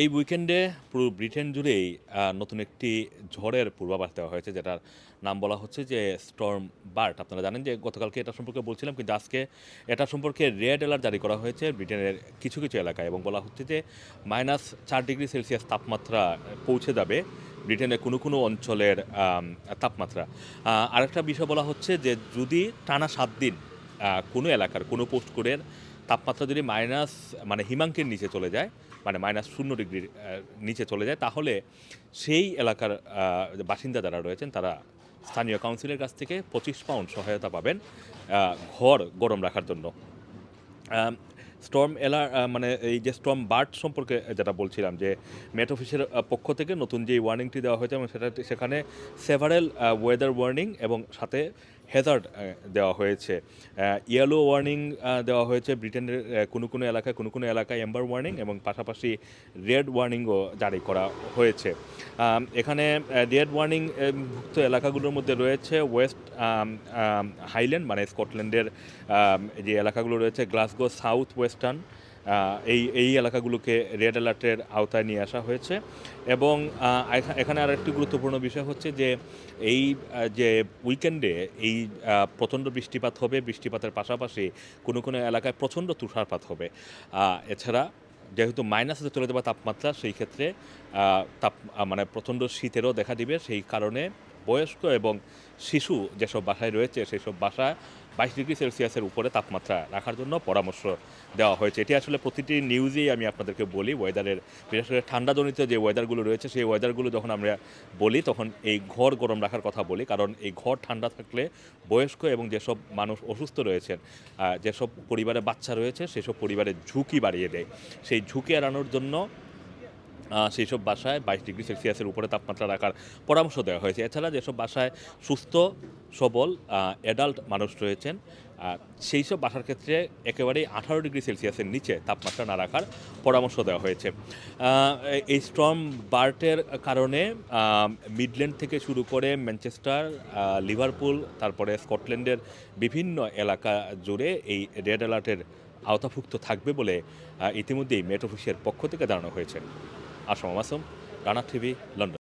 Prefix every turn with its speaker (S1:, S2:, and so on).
S1: এই উইকেন্ডে পুরো ব্রিটেন জুড়েই নতুন একটি ঝড়ের পূর্বাভাস দেওয়া হয়েছে, যেটার নাম বলা হচ্ছে যে স্টর্ম বার্ট আপনারা জানেন যে গতকালকে এটা সম্পর্কে বলছিলাম, কিন্তু আজকে এটা সম্পর্কে রেড অ্যালার্ট জারি করা হয়েছে ব্রিটেনের কিছু কিছু এলাকায় এবং বলা হচ্ছে যে মাইনাস চার ডিগ্রি সেলসিয়াস তাপমাত্রা পৌঁছে যাবে ব্রিটেনের কোনো কোনো অঞ্চলের তাপমাত্রা। আরেকটা বিষয় বলা হচ্ছে যে যদি টানা সাত দিন কোনো এলাকার কোনো পোস্ট কোডের তাপমাত্রা যদি মাইনাস মানে হিমাঙ্কের নিচে চলে যায় মানে মাইনাস শূন্য ডিগ্রির নিচে চলে যায়, তাহলে সেই এলাকার বাসিন্দা যারা রয়েছেন, তারা স্থানীয় কাউন্সিলের কাছ থেকে পঁচিশ পাউন্ড সহায়তা পাবেন ঘর গরম রাখার জন্য। স্টর্ম এলা মানে এই যে স্টর্ম বার্ড সম্পর্কে যেটা বলছিলাম, যে মেট অফিসের পক্ষ থেকে নতুন যে ওয়ার্নিংটি দেওয়া হয়েছে, এবং সেটা সেখানে সেভারেল ওয়েদার ওয়ার্নিং এবং সাথে হেজার্ড দেওয়া হয়েছে। ইয়েলো ওয়ার্নিং দেওয়া হয়েছে। ব্রিটেনের কোনো কোনো এলাকায়, কোনো কোনো এলাকায় এম্বার ওয়ার্নিং এবং পাশাপাশি রেড ওয়ার্নিংও জারি করা হয়েছে। এখানে রেড ওয়ার্নিং ভুক্ত এলাকাগুলোর মধ্যে রয়েছে ওয়েস্ট হাইল্যান্ড মানে স্কটল্যান্ডের যে এলাকাগুলো রয়েছে গ্লাসগো সাউথ ওয়েস্টার্ন এই এই এলাকাগুলোকে রেড অ্যালার্টের আওতায় নিয়ে আসা হয়েছে। এবং এখানে আর একটি গুরুত্বপূর্ণ বিষয় হচ্ছে যে, এই যে উইকেন্ডে এই প্রচণ্ড বৃষ্টিপাত হবে, বৃষ্টিপাতের পাশাপাশি কোনো কোনো এলাকায় প্রচণ্ড তুষারপাত হবে। এছাড়া যেহেতু মাইনাসে চলে যাবে তাপমাত্রা, সেই ক্ষেত্রে তাপ মানে প্রচণ্ড শীতেরও দেখা দিবে, সেই কারণে বয়স্ক এবং শিশু যেসব বাসায় রয়েছে সেই সব বাসায় বাইশ ডিগ্রি সেলসিয়াসের উপরে তাপমাত্রা রাখার জন্য পরামর্শ দেওয়া হয়েছে। এটি আসলে প্রতিটি নিউজেই আমি আপনাদেরকে বলি ওয়েদারের বিশেষ করে ঠান্ডাজনিত যে ওয়েদারগুলো রয়েছে, সেই ওয়েদারগুলো যখন আমরা বলি, তখন এই ঘর গরম রাখার কথা বলি। কারণ এই ঘর ঠান্ডা থাকলে বয়স্ক এবং যেসব মানুষ অসুস্থ রয়েছেন যেসব পরিবারে বাচ্চা রয়েছে, সেসব পরিবারের ঝুঁকি বাড়িয়ে দেয়। সেই ঝুঁকি এড়ানোর জন্য সেই সব বাসায় বাইশ ডিগ্রি সেলসিয়াসের উপরে তাপমাত্রা রাখার পরামর্শ দেওয়া হয়েছে। এছাড়া যেসব বাসায় সুস্থ, সবল অ্যাডাল্ট মানুষ রয়েছেন সেই সব বাসার ক্ষেত্রে একেবারেই আঠারো ডিগ্রি সেলসিয়াসের নিচে তাপমাত্রা না রাখার পরামর্শ দেওয়া হয়েছে। এই স্ট্রম বার্টের কারণে মিডল্যান্ড থেকে শুরু করে ম্যানচেস্টার লিভারপুল, তারপরে স্কটল্যান্ডের বিভিন্ন এলাকা জুড়ে এই রেড অ্যালার্টের আওতাভুক্ত থাকবে বলে ইতিমধ্যেই মেট অফিসের পক্ষ থেকে জানানো হয়েছে। Assam, Rana TV, London.